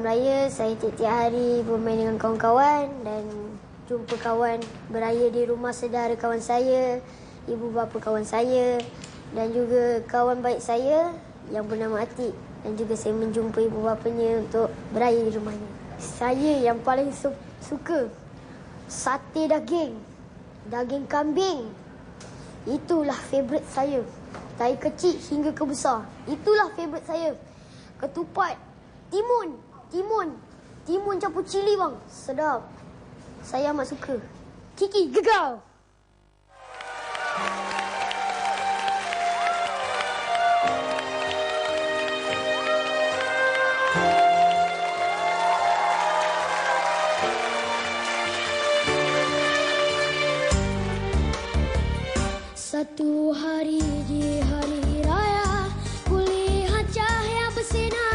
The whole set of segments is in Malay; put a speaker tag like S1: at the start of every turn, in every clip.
S1: Malam raya saya tiap-tiap hari bermain dengan kawan-kawan dan jumpa kawan beraya di rumah saudara kawan saya, ibu bapa kawan saya dan juga kawan baik saya yang bernama Atik dan juga saya menjumpa ibu bapanya untuk beraya di rumahnya. Saya yang paling su- suka sate daging, daging kambing. Itulah favourite saya. Dari kecil hingga ke besar. Itulah favourite saya. Ketupat, timun, timun, timun campur cili bang. Sedap. Saya amat suka. Kiki, gegar. Satu hari di hari raya Kulihat cahaya bersinar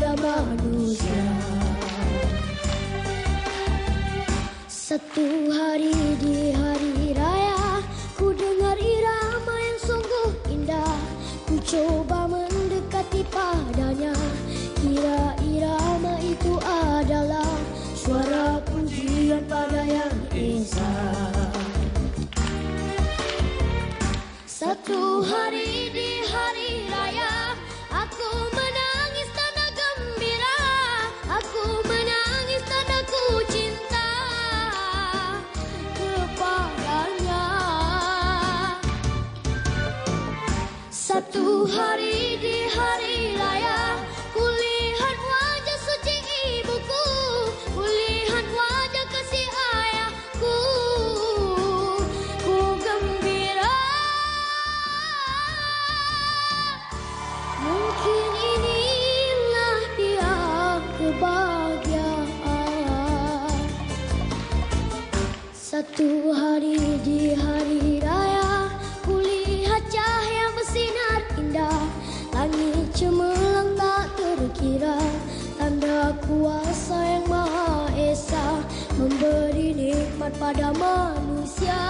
S1: pada manusia. Satu hari di hari raya Ku dengar irama yang sungguh indah. Ku coba mendekati padanya Kira irama itu adalah Suara pujian pada yang esa. Satu hari di hari raya Satu hari di hari raya Satu hari di hari raya Kulihat cahaya bersinar indah. Langit cemerlang tak terkira Tanda kuasa yang maha esa Memberi nikmat pada manusia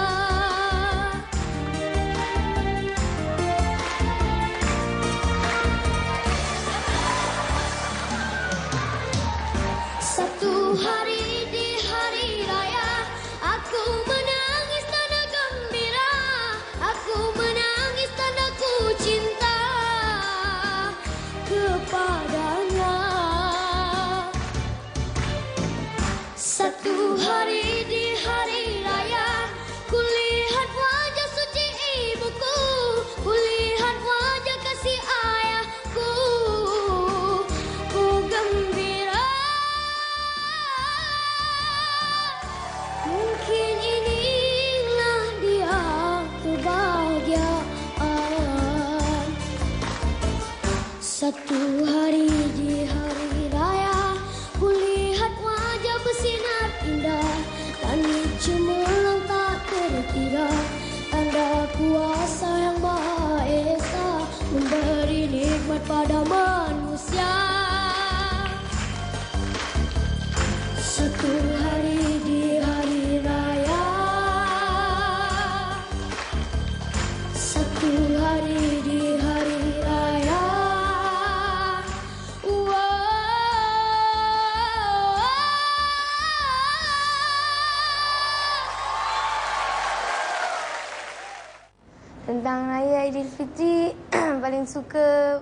S1: Satu hari di hari raya Kulihat wajah bersinar indah. Langit cemerlang tak terkira Tanda kuasa yang maha esa Memberi nikmat pada manusia. Satu hari
S2: Tentang Raya Aidilfitri paling suka